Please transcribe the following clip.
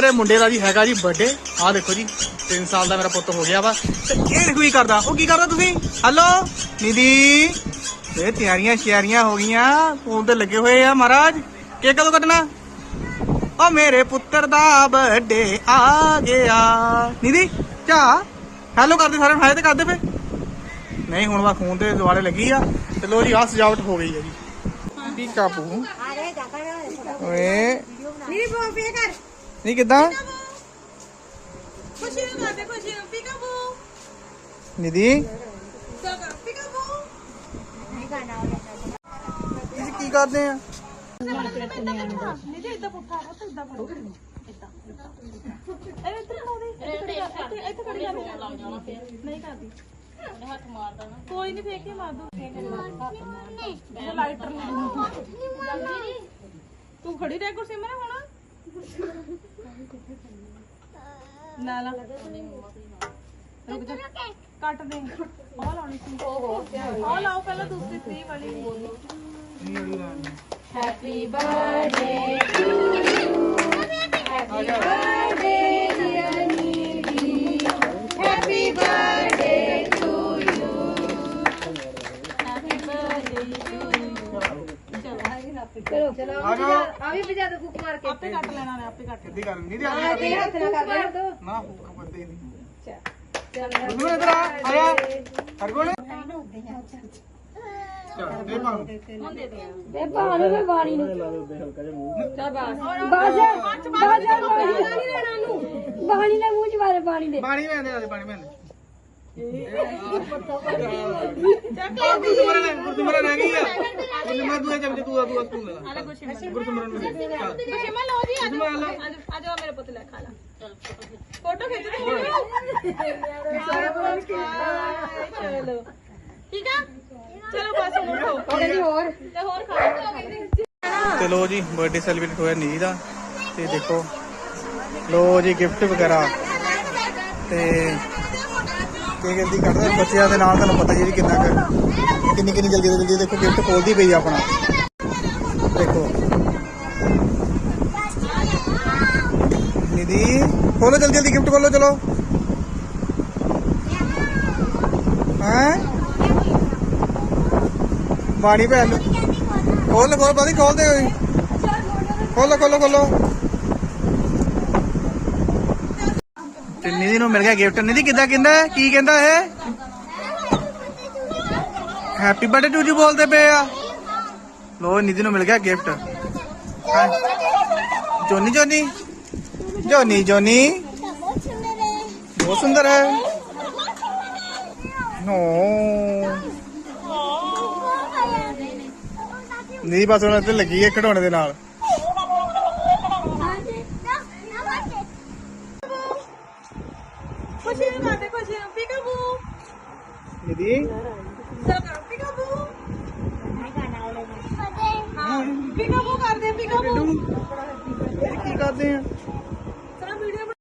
ਮੇਰੇ ਮੁੰਡੇ ਦਾ ਜੀ ਹੈਗਾ ਜੀ ਬਰਥਡੇ ਆਹ ਦੇਖੋ ਜੀ 3 ਸਾਲ ਦਾ ਮੇਰਾ ਪੁੱਤ ਹੋ ਗਿਆ ਵਾ। ਤੇ ਇਹ ਦੇਖੋ ਕੀ ਕਰਦਾ। ਉਹ ਕੀ ਕਰਦਾ ਤੁਸੀਂ? ਹੈਲੋ ਨਿਧੀ? ਇਹ ਤਿਆਰੀਆਂ ਸ਼ਿਆਰੀਆਂ ਹੋ ਗਈਆਂ। ਫੋਨ ਤੇ ਲੱਗੇ ਹੋਏ ਆ ਮਹਾਰਾਜ। ਕੇਕ ਕਦੋਂ ਕੱਟਣਾ? ਓ ਮੇਰੇ ਪੁੱਤਰ ਦਾ ਬਰਥਡੇ ਆ ਗਿਆ। ਨਿਧੀ ਚਾ ਹੈਲੋ ਕਰਦੇ ਸਾਰੇ ਹਾਏ ਤੇ ਕਰਦੇ ਪਏ। ਨਹੀਂ ਹੁਣ ਵਾ ਫੋਨ ਤੇ ਦੁਆਲੇ ਲੱਗੀ ਆ। ਤੇ ਲੋ ਜੀ ਆ ਸਜਾਵਟ ਹੋ ਗਈ ਹੈ ਜੀ। ਕੀ ਕਾਪੂ ਓਏ। ਨੀ ਬੋ ਪੇ ਕਰ। ਨਹੀਂ ਕਿਦਾਂ? ਖੁਸ਼ੀ ਨੂੰ ਕਰਦੇ ਖੁਸ਼ੀ ਨੂੰ ਪਿਕਾ ਬੂ ਨਿਧੀ? ਤੁਸੀਂ ਕੀ ਕਰਦੇ ਆ? ਇਦਾਂ ਪੁੱਠਾ ਇਦਾਂ ਇਹ ਇੱਧਰ ਇੱਥੇ ਜਾ ਨਹੀਂ ਕਰਦੀ। ਹੱਥ ਕੋਈ ਨਹੀਂ ਫੇਕ ਕੇ ਮਾਰ ਦੂ? ਲਾਈਟਰ ਤੂੰ ਖੜੀ ਰਹਿ ਕੁਰਸੀ ਮੈਂ ਹੁਣ। ਨਾ ਲਾ। ਰੁਕ ਜਾ। ਕੱਟ ਦੇ। ਆਹ ਲਾਉਣੀ ਸੀ। ਓਹੋ ਆਹ ਲਾਓ ਪਹਿਲਾਂ ਦੂਸਰੀ ਫ੍ਰੀ ਵਾਲੀ। ਹੈਪੀ ਬਰਥਡੇ ਟੂ ਚਲੋ ਆ ਜਾਓ ਆ ਵੀ ਵਜਾ ਦੇ ਫੂਕ ਮਾਰ ਕੇ ਆਪੇ ਕੱਟ ਲੈਣਾ ਨੇ ਆਪੇ ਕੱਟ ਸਿੱਧੀ ਗੱਲ ਨਿਧੀ ਆ ਆ ਤੇ ਹੱਥ ਨਾਲ ਕਰ ਦੇ ਤੋ ਨਾ ਹੁੱਕ ਬੰਦੇ ਨਹੀਂ ਚੱਲ ਗੁਰਗੁਣ ਇਧਰ ਆ ਆ ਜਾ ਹਰਗੁਣ ਚੱਲ ਦੇ ਪਾ ਦੇ ਦੇ ਤੇ ਬਾਣ ਮੈਂ ਬਾਣੀ ਨੂੰ ਚੱਲ ਬਾਸ ਬਾਸ ਬਾਸ ਬਾਣੀ ਲੈਣਾ ਨੂੰ ਬਾਣੀ ਦੇ ਮੂੰਹ ਚ ਮਾਰੇ ਬਾਣੀ ਦੇ ਪਾਣੀ ਮੈਂ ਦੇ ਪਾਣੀ ਮੈਂ ਦੇ ਗੁਰਦੁਆਰਾ ਗੁਰਦੁਆਰਾ ਆ। ਦੂਆ ਲੈ ਅਰੇ ਨੂੰ ਚੱਲ। ਲਓ ਜੀ ਆ ਗੁਰਦੁਆਰਾ ਲਓ। ਜਾਓ ਆ ਜਾਓ ਮੇਰੇ ਪੁੱਤ ਲੈ ਖਾ ਲਾ। ਫੋਟੋ ਖਿੱਚ। ਦੇ। ਚਲੋ। ਠੀਕ ਆ? ਚਲੋ ਬਸ ਹੁਣ ਉਠੋ ਕਹਿੰਦੀ ਹੋਰ। ਤੇ ਹੋਰ ਖਾ ਲਓ। ਤੇ ਲੋ ਜੀ ਬਰਥਡੇ ਸੈਲੀਬ੍ਰੇਟ ਹੋਇਆ ਨੀਦੀ ਦਾ ਤੇ ਦੇਖੋ। ਲੋ ਜੀ ਗਿਫਟ ਵਗੈਰਾ। ਤੇ ਕੀ ਕਹਿੰਦੀ ਕੱਢਦੇ ਬੱਚਿਆਂ ਦੇ ਨਾਲ ਤੁਹਾਨੂੰ ਪਤਾ ਜੀ ਕਿੰਨਾ ਕੁ ਕਿੰਨੀ ਕਿੰਨੀ ਜਲਦੀ ਜਲਦੀ ਦੇਖੋ ਗਿਫਟ ਖੋਲਦੀ ਪਈ ਆਪਣਾ। ਦੇਖੋ। ਨਿਧੀ, ਖੋਲੋ ਜਲਦੀ ਜਲਦੀ ਗਿਫਟ ਖੋਲੋ, ਚਲੋ। ਹੈਂ? ਬਾਣੀ ਭੈਣ ਖੋਲ ਖੋਲ ਬਾਦੀ ਖੋਲ ਦੇ ਖੋਲੋ ਖੋਲੋ ਖੋਲੋ। ਤੇ ਨਿਧੀ ਨੂੰ ਮਿਲ ਗਿਆ ਗਿਫਟ ਨਿਧੀ, ਕਿੱਦਾਂ ਕਹਿੰਦਾ ਹੈ? ਕੀ ਕਹਿੰਦਾ ਇਹ? ਹੈਪੀ ਬਰਥਡੇ ਟੂ ਯੂ ਬੋਲਦੇ ਪਏ ਆ। ਲੋ ਨਿਧੀ ਨੂੰ ਮਿਲ ਗਿਆ ਗਿਫਟ ਜੋਨੀ ਜੋਨੀ। ਜੋਨੀ ਜੋਨੀ। ਬਹੁਤ ਸੁੰਦਰ ਹੈ। ਨੋ। ਨਿਧੀ ਬਸ ਉਹਨਾਂ ਤੇ ਲੱਗੀ ਹੈ ਖਿਡੌਣੇ ਦੇ ਨਾਲ। ਖੁਸ਼ੀ ਕਰਦੇ ਖੁਸ਼ੀ ਨੂੰ। ਪਿਕਾ ਬੂ। ਨਿਧੀ ਚਲੋ ਪਿਕਾ ਬੂ। ਹਾਂ ਪਿਕਾ ਬੂ ਕਰਦੇ ਕੀ ਕਰਦੇ ਆ?